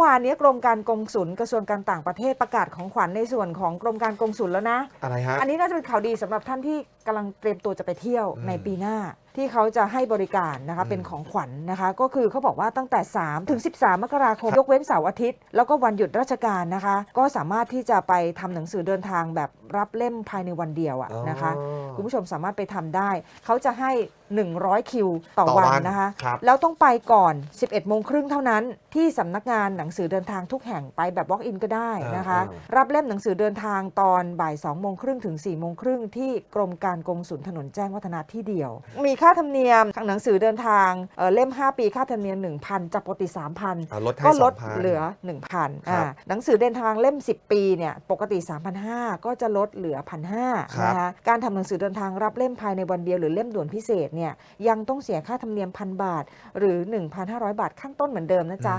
วานนี้กรมการกงสุลกระทรวงการต่างประเทศประกาศของขวัญในส่วนของกรมการกงสุลแล้วนะ อะไรฮะ อันนี้น่าจะเป็นข่าวดีสำหรับท่านที่กำลังเตรียมตัวจะไปเที่ยวอืมในปีหน้า ที่เขาจะให้บริการนะคะอืมเป็นของขวัญนะคะ ก็คือเขาบอกว่าตั้งแต่ 3 ถึง 13 มกราคมยกเว้นเสาร์อาทิตย์ แล้วก็วันหยุดราชการนะคะ ก็สามารถที่จะไปทำหนังสือเดินทางแบบรับเล่มภายในวันเดียวอะนะคะอ๋อคุณผู้ชมสามารถไปทำได้ เขาจะให้ 100 คิวต่อต่อวันวันนะคะ ครับ แล้วต้องไปก่อน 11 โมงครึ่งเท่านั้น ที่สำนักงานหนังสือเดินทางทุกแห่งไปแบบ walk in ก็ได้นะคะอ่ารับเล่มหนังสือเดินทางตอนบ่าย2โมงครึ่งถึง4โมงครึ่งที่กรมการกงสุลถนนแจ้งวัฒนะที่เดียว มีค่าธรรมเนียมทางหนังสือเดินทางเอ่อเล่ม 5 ปีค่าธรรมเนียม 1,000จากปกติ 3,000 อ่าลดให้ก็ลด2,000เหลือ 1,000ครัอ่าบหนังสือเดินทางเล่ม 10 ปีเนี่ยปกติ 3,500 ก็จะลดเหลือ 1,500ครับ นะคะการทำหนังสือเดินทางรับเล่มภายในวันเดียวหรือเล่มด่วนพิเศษเนี่ยยังต้องเสียค่าธรรมเนียมพันบาท หรือ 1,500 บาทขั้นต้นเหมือนเดิมนะจ๊ะ